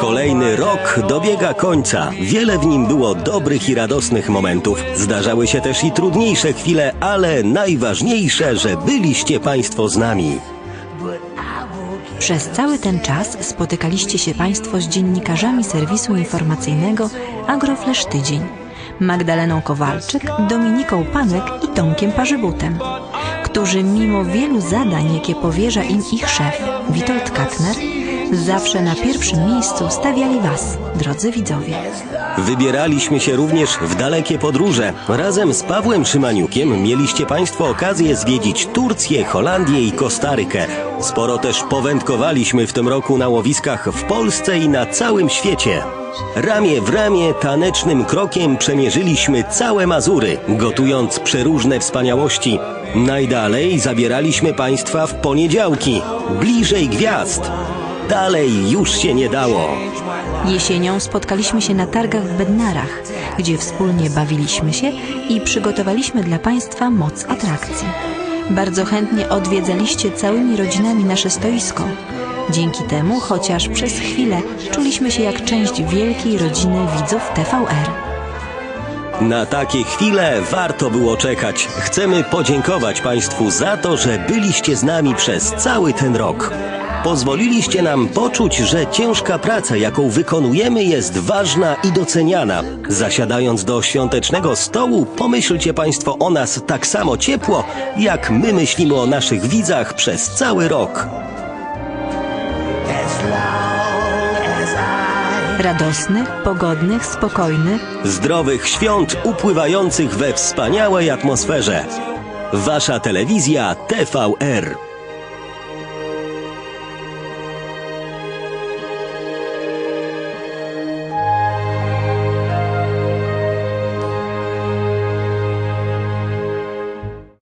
Kolejny rok dobiega końca. Wiele w nim było dobrych i radosnych momentów. Zdarzały się też i trudniejsze chwile, ale najważniejsze, że byliście Państwo z nami. Przez cały ten czas spotykaliście się Państwo z dziennikarzami serwisu informacyjnego Agroflash Tydzień, Magdaleną Kowalczyk, Dominiką Panek i Tomkiem Parzybutem, którzy mimo wielu zadań, jakie powierza im ich szef, Witold Katner, zawsze na pierwszym miejscu stawiali Was, drodzy widzowie. Wybieraliśmy się również w dalekie podróże. Razem z Pawłem Szymaniukiem mieliście Państwo okazję zwiedzić Turcję, Holandię i Kostarykę. Sporo też powędkowaliśmy w tym roku na łowiskach w Polsce i na całym świecie. Ramię w ramię tanecznym krokiem przemierzyliśmy całe Mazury, gotując przeróżne wspaniałości. Najdalej zabieraliśmy Państwa w poniedziałki, bliżej gwiazd. Dalej już się nie dało. Jesienią spotkaliśmy się na targach w Bednarach, gdzie wspólnie bawiliśmy się i przygotowaliśmy dla Państwa moc atrakcji. Bardzo chętnie odwiedzaliście całymi rodzinami nasze stoisko. Dzięki temu, chociaż przez chwilę, czuliśmy się jak część wielkiej rodziny widzów TVR. Na takie chwile warto było czekać. Chcemy podziękować Państwu za to, że byliście z nami przez cały ten rok. Pozwoliliście nam poczuć, że ciężka praca, jaką wykonujemy, jest ważna i doceniana. Zasiadając do świątecznego stołu, pomyślcie Państwo o nas tak samo ciepło, jak my myślimy o naszych widzach przez cały rok. Radosnych, pogodnych, spokojnych, Zdrowych świąt upływających we wspaniałej atmosferze. Wasza telewizja TVR.